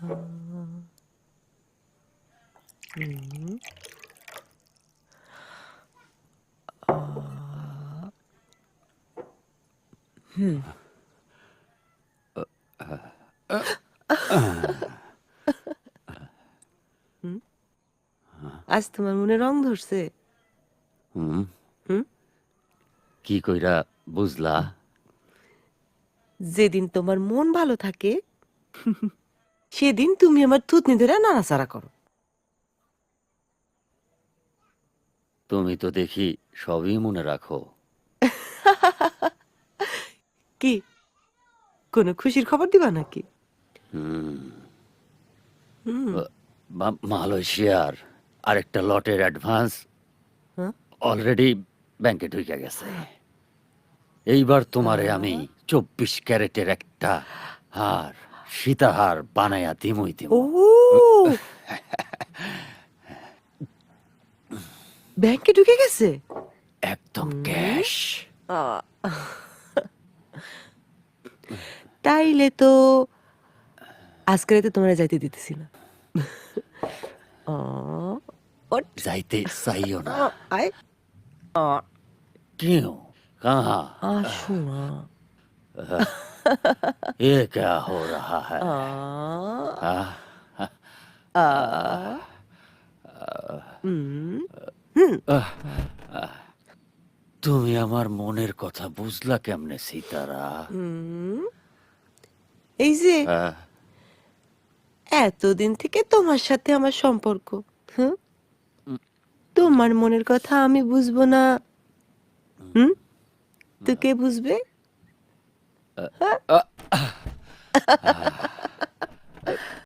হুম? আজ তোমার মনে রং ধরছে। হুম। হুম? কি কইরা বুঝলা? যেদিন তোমার মন ভালো থাকে সেদিন তুমি আমার থুতনি ধরে নাড়াচাড়া করো। তুমি তো দেখি সবই মনে রাখো। কি? কোনো খুশির খবর দিবা নাকি? হুম। হুম। মা- মালয়েশিয়ার আরেকটা লটের অ্যাডভান্স হ্যাঁ? অলরেডি ব্যাংকে ঢুকে গেছে। এইবার তোমারে আমি চব্বিশ ক্যারেটের একটা হার। সীতাহার বানাইয়া দিমই দিম। ও! ব্যাংকে ঢুকে গেছে? একদম ক্যাশ। তাইলে তো আজকে তো তোমরা যাইতে দিতেছি না। যাইতে চাইও না। কেউ? কাহা? আসো না ये क्या हो रहा है আহ, हाँ? আহ, হুম, তুমি আমার মনের কথা বুঝলা কেমনে সীতারা হুম। এই যে হ্যাঁ, এতদিন থেকে তোমার সাথে আমার সম্পর্ক হুম তোমার মনের কথা আমি বুঝবো না হুম তো কে বুঝবে 呃呃啊。哈哈哈